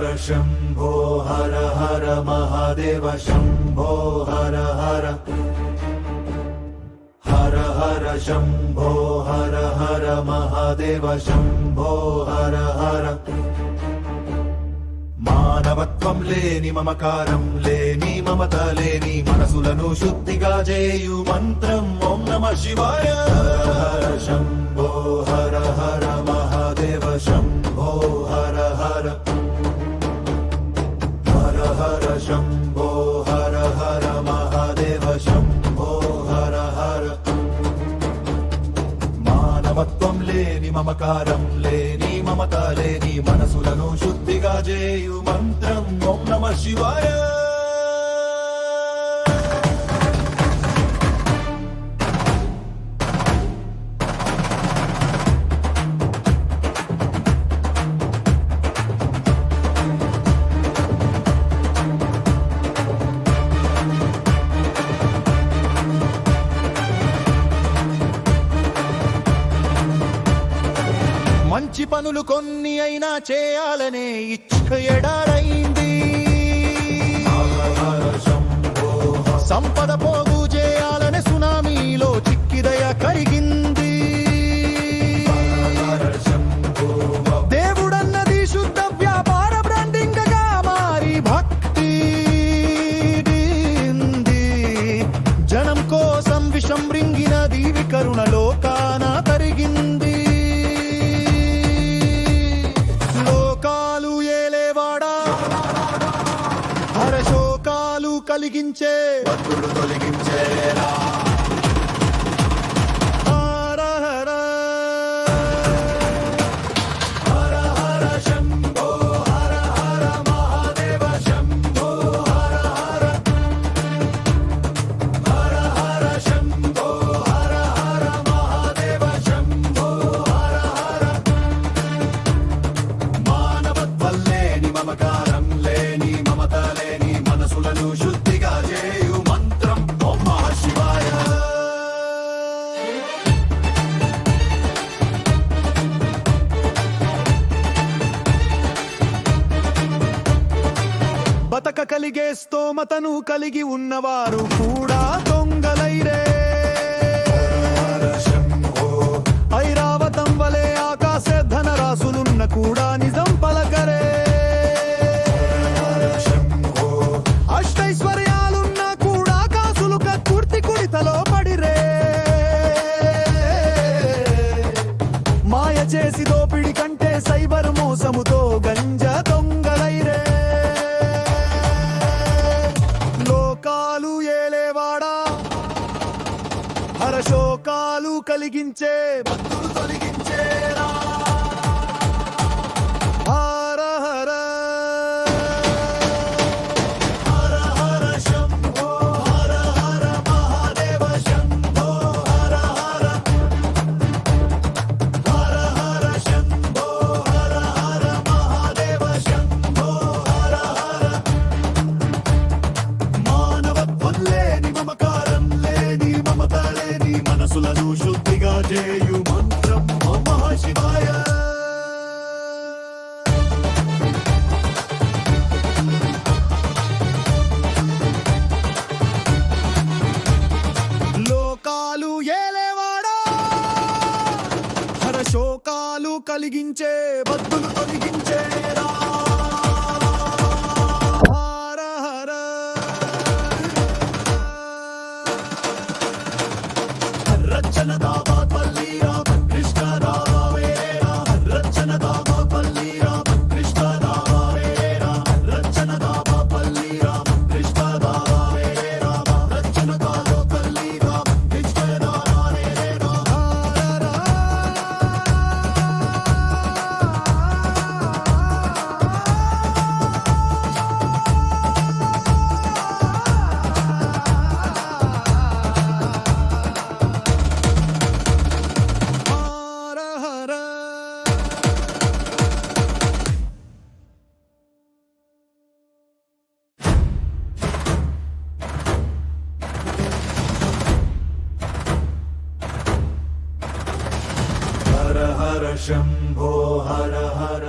హర శంభో హర హర మహాదేవ శంభో హర హర హర హర శంభో హర హర మహాదేవ శంభో హర హర మానవత్వం లేని మమకారం లేని మమత లేని మనసులను శుద్ధిగా చేయు మంత్రం ఓం నమ శివాయ హర శంభో హర హర మహాదేవ శంభో హర హర మానవత్వం లేని మమకారం లేని మమత లేని మనసులను శుద్ధిగా చేయు మంత్రం. ఓం నమ శివాయ. మంచి పనులు కొన్ని అయినా చేయాలనే ఇచ్చ ఎడారైంది. సంపద పోగు చేయాలనే సునామీలో చిక్కిదయ కరిగింది. హర శంభో దేవుడన్నది శుద్ధ వ్యాపార బ్రాండింగ్గా మారి భక్తి జనం కోసం విషం రింగిన దీవి కరుణ హరశోకాలు కలిగించే భక్తులు తొలగించేరా బతక కలిగే స్తోమతను కలిగి ఉన్నవారు కూడా దొంగలైరే. ఐరావతం వలె ఆకాశ ధనరాశులున్న కూడా నిజం పలకరే. అష్టైశ్వర్యాలున్న కూడా కాసులు కక్కుర్తి కుడితలో పడిరే. మాయ చేసి దోపిడి కంటే సైబర్ మోసముతో గని లోకాలు ఏలేవాడా? హరశోకాలు కలిగించే భక్తులు తొలగి మనసులను శుద్ధిగా చేయు మంత్రం ఓం శివాయ. లోకాలు ఏలేవాడా? హరశోకాలు కలిగించే బద్దులు తొలగించేరా హర హర శంభో హర హర మా